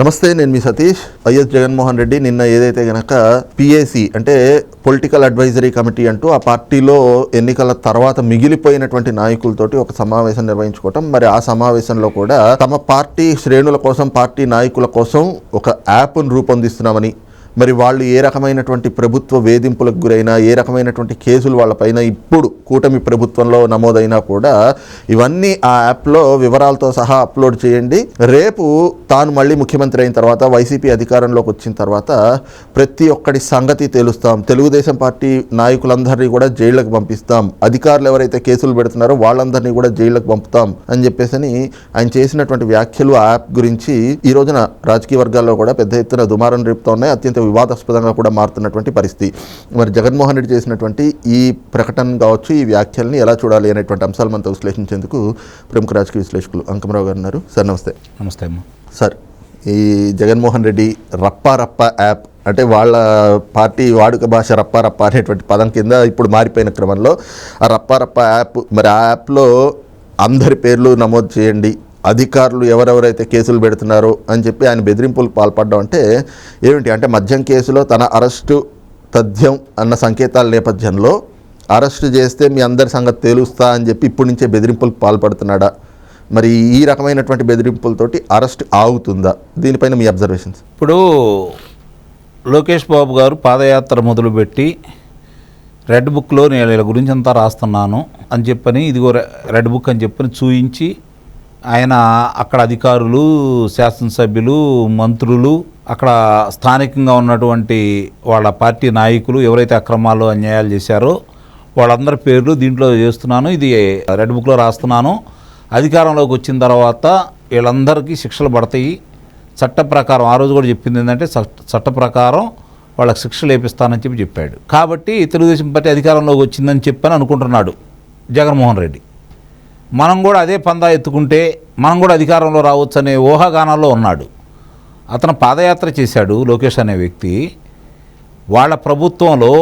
నమస్తే నేను మీ సతీష్. వైఎస్ జగన్మోహన్ రెడ్డి. నిన్న ఏదైతే గనక పిఏసి అంటే పొలిటికల్ అడ్వైజరీ కమిటీ అంటూ ఆ పార్టీలో ఎన్నికల తర్వాత మిగిలిపోయినటువంటి నాయకులతోటి ఒక సమావేశం నిర్వహించుకోవటం మరి ఆ సమావేశంలో కూడా తమ పార్టీ శ్రేణుల కోసం పార్టీ నాయకుల కోసం ఒక యాప్ను రూపొందిస్తున్నామని మరి వాళ్ళు ఏ రకమైనటువంటి ప్రభుత్వ వేధింపులకు గురైనా ఏ రకమైనటువంటి కేసులు వాళ్ళపైన ఇప్పుడు కూటమి ప్రభుత్వంలో నమోదైనా కూడా ఇవన్నీ ఆ యాప్లో వివరాలతో సహా అప్లోడ్ చేయండి. రేపు తాను మళ్ళీ ముఖ్యమంత్రి అయిన తర్వాత వైసీపీ అధికారంలోకి వచ్చిన తర్వాత ప్రతి ఒక్కడి సంగతి తెలుస్తాం. తెలుగుదేశం పార్టీ నాయకులందరినీ కూడా జైళ్ళకు పంపిస్తాం. అధికారులు ఎవరైతే కేసులు పెడుతున్నారో వాళ్ళందరినీ కూడా జైళ్ళకు పంపుతాం అని చెప్పేసి ఆయన చేసినటువంటి వ్యాఖ్యలు ఆ యాప్ గురించి ఈ రోజున రాజకీయ వర్గాల్లో కూడా పెద్ద ఎత్తున దుమారం రేపుతా ఉన్నాయి. అత్యంత వివాదాస్పదంగా కూడా మారుతున్నటువంటి పరిస్థితి. మరి జగన్మోహన్ రెడ్డి చేసినటువంటి ఈ ప్రకటన కావచ్చు ఈ వ్యాఖ్యల్ని ఎలా చూడాలి అనేటువంటి అంశాలు మనతో విశ్లేషించేందుకు ప్రముఖ రాజకీయ విశ్లేషకులు అంకమరావు గారు ఉన్నారు. సార్ నమస్తే. నమస్తే అమ్మ. సార్ ఈ జగన్మోహన్ రెడ్డి రప్ప రప్ప యాప్ అంటే వాళ్ళ పార్టీ వాడుక భాష రప్ప రప్ప అనేటువంటి పదం కింద ఇప్పుడు మారిపోయిన క్రమంలో ఆ రప్ప రప్ప యాప్ మరి ఆ యాప్లో అందరి పేర్లు నమోదు చేయండి అధికారులు ఎవరెవరైతే కేసులు పెడుతున్నారో అని చెప్పి ఆయన బెదిరింపులకు పాల్పడడం అంటే ఏమిటి అంటే మద్యం కేసులో తన అరెస్టు తథ్యం అన్న సంకేతాల నేపథ్యంలో అరెస్టు చేస్తే మీ అందరి సంగతి తేలుస్తా అని చెప్పి ఇప్పటి నుంచే బెదిరింపులకు పాల్పడుతున్నాడా? మరి ఈ రకమైనటువంటి బెదిరింపులతోటి అరెస్ట్ ఆగుతుందా? దీనిపైన మీ అబ్జర్వేషన్స్. ఇప్పుడు లోకేష్ బాబు గారు పాదయాత్ర మొదలుపెట్టి రెడ్ బుక్లో నేను వీళ్ళ గురించి అంతా రాస్తున్నాను అని చెప్పని ఇదిగో రె- రెడ్ బుక్ అని చెప్పని చూయించి ఆయన అక్కడ అధికారులు శాసనసభ్యులు మంత్రులు అక్కడ స్థానికంగా ఉన్నటువంటి వాళ్ళ పార్టీ నాయకులు ఎవరైతే అక్రమాలు అన్యాయాలు చేశారో వాళ్ళందరి పేర్లు దీంట్లో చేస్తున్నాను. ఇది రెడ్ బుక్లో రాస్తున్నాను. అధికారంలోకి వచ్చిన తర్వాత వీళ్ళందరికీ శిక్షలు పడతాయి. చట్ట ప్రకారం ఆ రోజు కూడా చెప్పింది ఏంటంటే చట్ట ప్రకారం వాళ్ళకి శిక్షలు వేపిస్తానని చెప్పి చెప్పాడు. కాబట్టి తెలుగుదేశం పార్టీ అధికారంలోకి వచ్చిందని చెప్పని అనుకుంటున్నాడు జగన్మోహన్ రెడ్డి. మనం కూడా అదే పందా ఎత్తుకుంటే మనం కూడా అధికారంలో రావచ్చు అనే ఊహాగానాల్లో ఉన్నాడు. అతను పాదయాత్ర చేశాడు లోకేష్ అనే వ్యక్తి. వాళ్ళ ప్రభుత్వంలో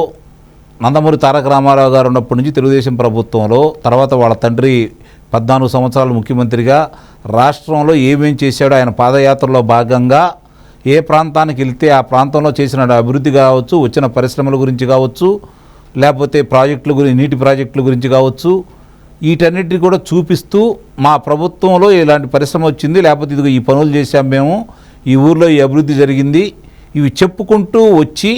నందమూరి తారక రామారావు గారు ఉన్నప్పటి నుంచి తెలుగుదేశం ప్రభుత్వంలో తర్వాత వాళ్ళ తండ్రి పద్నాలుగు సంవత్సరాలు ముఖ్యమంత్రిగా రాష్ట్రంలో ఏమేం చేశాడో ఆయన పాదయాత్రలో భాగంగా ఏ ప్రాంతానికి వెళ్తే ఆ ప్రాంతంలో చేసిన అభివృద్ధి కావచ్చు వచ్చిన పరిశ్రమల గురించి కావచ్చు లేకపోతే ప్రాజెక్టుల గురించి నీటి ప్రాజెక్టుల గురించి కావచ్చు వీటన్నిటిని కూడా చూపిస్తూ మా ప్రభుత్వంలో ఇలాంటి పరిశ్రమ వచ్చింది. లేకపోతే ఇదిగో ఈ పనులు చేశాం మేము. ఈ ఊర్లో ఈ అభివృద్ధి జరిగింది. ఇవి చెప్పుకుంటూ వచ్చి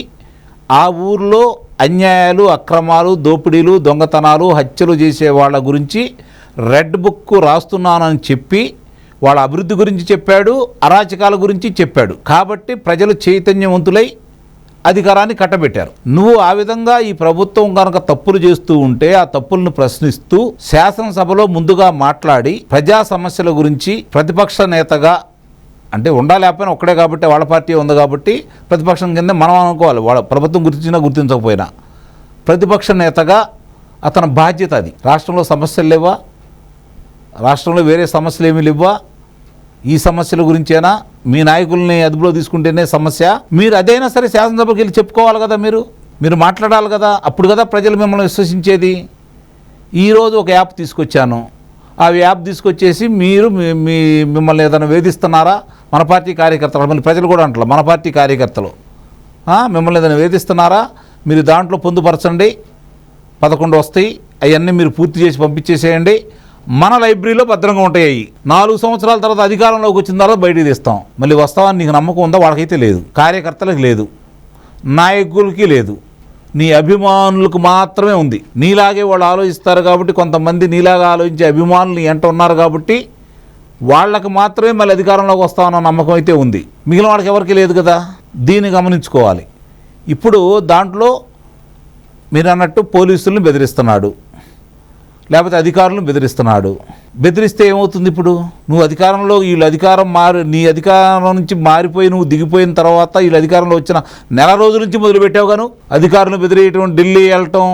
ఆ ఊర్లో అన్యాయాలు అక్రమాలు దోపిడీలు దొంగతనాలు హత్యలు చేసే వాళ్ళ గురించి రెడ్ బుక్ రాస్తున్నానని చెప్పి వాళ్ళ అభివృద్ధి గురించి చెప్పాడు అరాచకాల గురించి చెప్పాడు. కాబట్టి ప్రజలు చైతన్యవంతులై అధికారాన్ని కట్టబెట్టారు. నువ్వు ఆ విధంగా ఈ ప్రభుత్వం కనుక తప్పులు చేస్తూ ఉంటే ఆ తప్పులను ప్రశ్నిస్తూ శాసనసభలో ముందుగా మాట్లాడి ప్రజా సమస్యల గురించి ప్రతిపక్ష నేతగా అంటే ఉండాలేకపోయినా ఒక్కడే కాబట్టి వాళ్ళ పార్టీ ఉంది కాబట్టి ప్రతిపక్షం కింద మనం అనుకోవాలి. వాళ్ళ ప్రభుత్వం గుర్తించినా గుర్తించకపోయినా. ప్రతిపక్ష నేతగా అతని బాధ్యత అది. రాష్ట్రంలో సమస్యలు లేవా? రాష్ట్రంలో వేరే సమస్యలు ఏమీ లేవా? ఈ సమస్యల గురించేనా? మీ నాయకుల్ని అదుపులో తీసుకుంటేనే సమస్య. మీరు అదైనా సరే శాసనసభకి వెళ్ళి చెప్పుకోవాలి కదా మీరు. మీరు మాట్లాడాలి కదా. అప్పుడు కదా ప్రజలు మిమ్మల్ని విశ్వసించేది. ఈరోజు ఒక యాప్ తీసుకొచ్చాను. ఆ యాప్ తీసుకొచ్చేసి మీరు మీ- మిమ్మల్ని ఏదైనా వేధిస్తున్నారా? మన పార్టీ కార్యకర్తలు మళ్ళీ ప్రజలు కూడా అంటారు మన పార్టీ కార్యకర్తలు. మిమ్మల్ని ఏదైనా వేధిస్తున్నారా? మీరు దాంట్లో పొందుపరచండి. పదకొండు వస్తాయి. అవన్నీ మీరు పూర్తి చేసి పంపించేసేయండి. మన లైబ్రరీలో భద్రంగా ఉంటాయి. నాలుగు సంవత్సరాల తర్వాత అధికారంలోకి వచ్చిన తర్వాత బయటికి తీస్తాం. మళ్ళీ వస్తామని నీకు నమ్మకం ఉందా? వాళ్ళకైతే లేదు. కార్యకర్తలకు లేదు. నాయకులకి లేదు. నీ అభిమానులకు మాత్రమే ఉంది. నీలాగే వాళ్ళు ఆలోచిస్తారు కాబట్టి కొంతమంది నీలాగా ఆలోచించే అభిమానులు ఎంట ఉన్నారు కాబట్టి వాళ్ళకి మాత్రమే మళ్ళీ అధికారంలోకి వస్తామన్న నమ్మకం అయితే ఉంది. మిగిలిన వాళ్ళకి ఎవరికి లేదు కదా? దీన్ని గమనించుకోవాలి. ఇప్పుడు దాంట్లో మీరు అన్నట్టు పోలీసులను బెదిరిస్తున్నాడు. లేకపోతే అధికారులను బెదిరిస్తున్నాడు. బెదిరిస్తే ఏమవుతుంది ఇప్పుడు? నువ్వు అధికారంలో వీళ్ళు అధికారం మారి నీ అధికారం నుంచి మారిపోయి నువ్వు దిగిపోయిన తర్వాత వీళ్ళు అధికారంలో వచ్చిన నెల రోజుల నుంచి మొదలుపెట్టావు గాను? అధికారులను బెదిరేయటం ఢిల్లీ వెళ్ళటం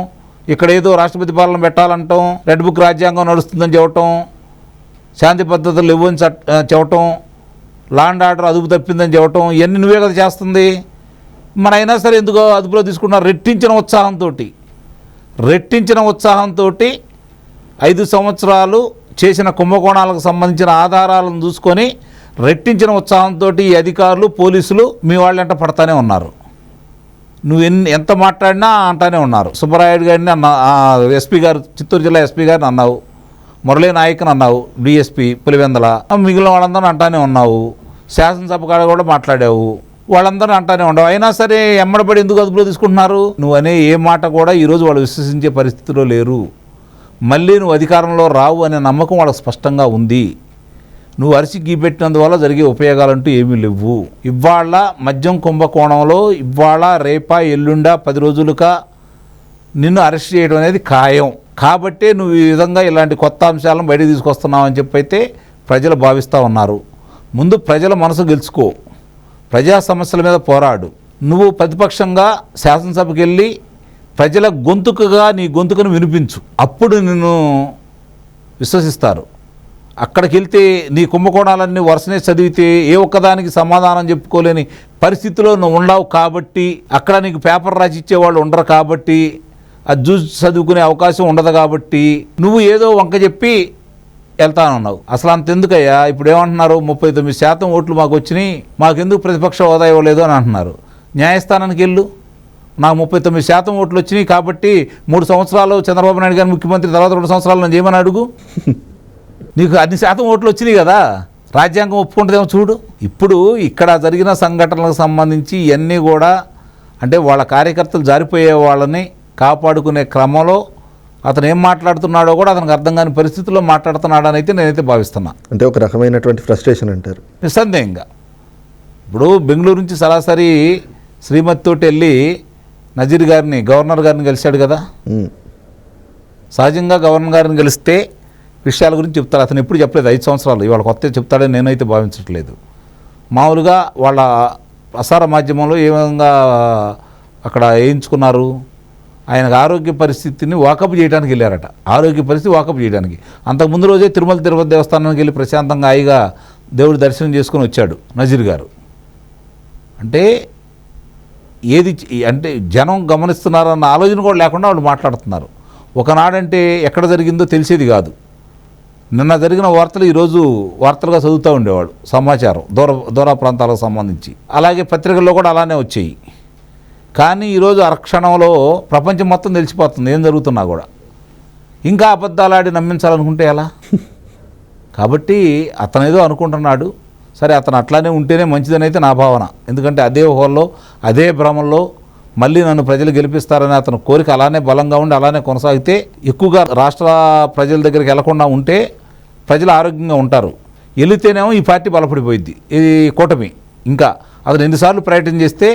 ఇక్కడ ఏదో రాష్ట్రపతి పాలన పెట్టాలంటాం రెడ్ బుక్ రాజ్యాంగం నడుస్తుందని చెప్పటం శాంతి పద్ధతులు లేవని చెప్పటం లాండ్ ఆర్డర్ అదుపు తప్పిందని చెప్పటం ఇవన్నీ నువ్వే కదా చేస్తుంది. మన అయినా సరే ఎందుకో అదుపులో తీసుకున్నా రెట్టించిన ఉత్సాహంతో రెట్టించిన ఉత్సాహంతో ఐదు సంవత్సరాలు చేసిన కుంభకోణాలకు సంబంధించిన ఆధారాలను చూసుకొని రెట్టించిన ఉత్సాహంతో ఈ అధికారులు పోలీసులు మీ వాళ్ళంట పడతానే ఉన్నారు. నువ్వు ఎన్ని ఎంత మాట్లాడినా అంటానే ఉన్నారు. సుబ్బరాయుడు గారిని అన్న ఎస్పీ గారు చిత్తూరు జిల్లా ఎస్పీ గారిని అన్నావు. మురళీ నాయక్ని అన్నావు డిఎస్పీ పులివెందల మిగిలిన వాళ్ళందరూ అంటానే ఉన్నావు. శాసనసభ కాడ కూడా మాట్లాడావు. వాళ్ళందరూ అంటానే ఉండవు. అయినా సరే ఎమ్మడబడి ఎందుకు అదుపులో తీసుకుంటున్నారు? నువ్వు అనే ఏ మాట కూడా ఈరోజు వాళ్ళు విశ్వసించే పరిస్థితిలో లేరు. మళ్ళీ నువ్వు అధికారంలో రావు అనే నమ్మకం వాళ్ళకి స్పష్టంగా ఉంది. నువ్వు అరిసి గీపెట్టినందువల్ల జరిగే ఉపయోగాలంటూ ఏమీ లేవు. ఇవాళ మద్యం కుంభకోణంలో ఇవాళ రేపా ఎల్లుండా పది రోజులుగా నిన్ను అరెస్ట్ చేయడం అనేది ఖాయం. కాబట్టే నువ్వు ఈ విధంగా ఇలాంటి కొత్త అంశాలను బయటకు తీసుకొస్తున్నావు అని చెప్పైతే ప్రజలు భావిస్తూ ఉన్నారు. ముందు ప్రజల మనసు గెలుచుకో. ప్రజా సమస్యల మీద పోరాడు. నువ్వు ప్రతిపక్షంగా శాసనసభకి వెళ్ళి ప్రజల గొంతుకగా నీ గొంతుకను వినిపించు. అప్పుడు నిన్ను విశ్వసిస్తారు. అక్కడికి వెళ్తే నీ కుంభకోణాలన్నీ వరుసనే చదివితే ఏ ఒక్కదానికి సమాధానం చెప్పుకోలేని పరిస్థితిలో నువ్వు ఉండవు కాబట్టి అక్కడ నీకు పేపర్ రాసి ఇచ్చేవాళ్ళు ఉండరు కాబట్టి అది చూసి చదువుకునే అవకాశం ఉండదు కాబట్టి నువ్వు ఏదో వంక చెప్పి వెళ్తానన్నావు. అసలు అంత ఎందుకయ్యా ఇప్పుడు ఏమంటున్నారు? ముప్పై తొమ్మిది శాతం ఓట్లు మాకు వచ్చినాయి. మాకెందుకు ప్రతిపక్ష హోదా ఇవ్వలేదు అని అంటున్నారు. న్యాయస్థానానికి వెళ్ళు. నాకు ముప్పై తొమ్మిది శాతం ఓట్లు వచ్చినాయి కాబట్టి మూడు సంవత్సరాలు చంద్రబాబు నాయుడు గారు ముఖ్యమంత్రి తర్వాత రెండు సంవత్సరాలు నేను చేయమని అడుగు? నీకు అన్ని శాతం ఓట్లు వచ్చినాయి కదా. రాజ్యాంగం ఒప్పుకుంటుందేమో చూడు. ఇప్పుడు ఇక్కడ జరిగిన సంఘటనలకు సంబంధించి ఇవన్నీ కూడా అంటే వాళ్ళ కార్యకర్తలు జారిపోయే వాళ్ళని కాపాడుకునే క్రమంలో అతను ఏం మాట్లాడుతున్నాడో కూడా అతనికి అర్థం కాని పరిస్థితుల్లో మాట్లాడుతున్నాడని అయితే నేనైతే భావిస్తున్నా. అంటే ఒక రకమైనటువంటి ఫ్రస్ట్రేషన్ అంటారు. నిస్సందేహంగా. ఇప్పుడు బెంగళూరు నుంచి సరాసరి శ్రీమతి తోటి వెళ్ళి నజీర్ గారిని గవర్నర్ గారిని కలిశాడు కదా. సహజంగా గవర్నర్ గారిని కలిస్తే విషయాల గురించి చెప్తారు. అతను ఎప్పుడు చెప్పలేదు. ఐదు సంవత్సరాలు. ఇవాళ కొత్త చెప్తాడని నేనైతే భావించట్లేదు. మామూలుగా వాళ్ళ ప్రసార మాధ్యమంలో ఏ విధంగా అక్కడ వేయించుకున్నారు? ఆయనకు ఆరోగ్య పరిస్థితిని వాకప్ చేయడానికి వెళ్ళారట. ఆరోగ్య పరిస్థితి వాకప్ చేయడానికి. అంతకు ముందు రోజే తిరుమల తిరుపతి దేవస్థానానికి వెళ్ళి ప్రశాంతంగా హాయిగా దేవుడి దర్శనం చేసుకొని వచ్చాడు నజీర్ గారు. అంటే ఏది అంటే జనం గమనిస్తున్నారన్న ఆలోచన కూడా లేకుండా వాళ్ళు మాట్లాడుతున్నారు. ఒకనాడంటే ఎక్కడ జరిగిందో తెలిసేది కాదు. నిన్న జరిగిన వార్తలు ఈరోజు వార్తలుగా చదువుతూ ఉండేవాడు సమాచారం దూర దూర ప్రాంతాలకు సంబంధించి. అలాగే పత్రికల్లో కూడా అలానే వచ్చాయి. కానీ ఈరోజు అరక్షణంలో ప్రపంచం మొత్తం తెలిసిపోతుంది ఏం జరుగుతున్నా కూడా. ఇంకా అబద్ధాలాడి నమ్మించాలనుకుంటే ఎలా? కాబట్టి అతను ఏదో అనుకుంటున్నాడు సరే అతను అట్లానే ఉంటేనే మంచిదని అయితే నా భావన. ఎందుకంటే అదే హోల్లో అదే భ్రమంలో మళ్ళీ నన్ను ప్రజలు గెలిపిస్తారని అతను కోరిక అలానే బలంగా ఉండి అలానే కొనసాగితే ఎక్కువగా రాష్ట్ర ప్రజల దగ్గరికి వెళ్ళకుండా ఉంటే ప్రజలు ఆరోగ్యంగా ఉంటారు. వెళితేనేమో ఈ పార్టీ బలపడిపోయింది ఇది కూటమి ఇంకా అతను ఎన్నిసార్లు పర్యటన చేస్తే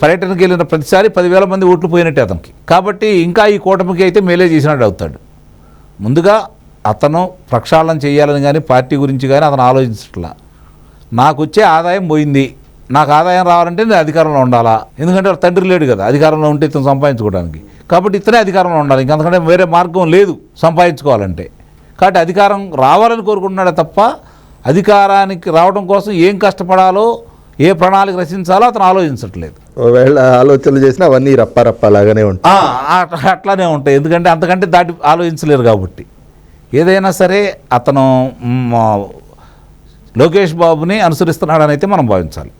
పర్యటనకి వెళ్ళిన ప్రతిసారి పదివేల మంది ఓట్లు పోయినట్టే అతనికి. కాబట్టి ఇంకా ఈ కూటమికి అయితే మేలే చేసినట్టు అవుతాడు. ముందుగా అతను ప్రక్షాళన చేయాలని కానీ పార్టీ గురించి కానీ అతను ఆలోచించట్లా. నాకు వచ్చే ఆదాయం పోయింది. నాకు ఆదాయం రావాలంటే నేను అధికారంలో ఉండాలా? ఎందుకంటే తండ్రి లేడు కదా అధికారంలో ఉంటే ఇతను సంపాదించుకోవడానికి. కాబట్టి ఇతనే అధికారంలో ఉండాలి. ఇంకంతకంటే వేరే మార్గం లేదు సంపాదించుకోవాలంటే. కాబట్టి అధికారం రావాలని కోరుకుంటున్నాడే తప్ప అధికారానికి రావడం కోసం ఏం కష్టపడాలో ఏ ప్రణాళిక రచించాలో అతను ఆలోచించట్లేదు. ఒకవేళ ఆలోచనలు చేసినా అవన్నీ రప్ప రప్ప లాగానే ఉంటాయి అట్లానే ఉంటాయి. ఎందుకంటే అంతకంటే దాటి ఆలోచించలేరు కాబట్టి. ఏదైనా సరే అతను లోకేష్ బాబుని అనుసరిస్తున్నాడని అయితే మనం భావించాలి.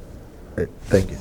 Thank you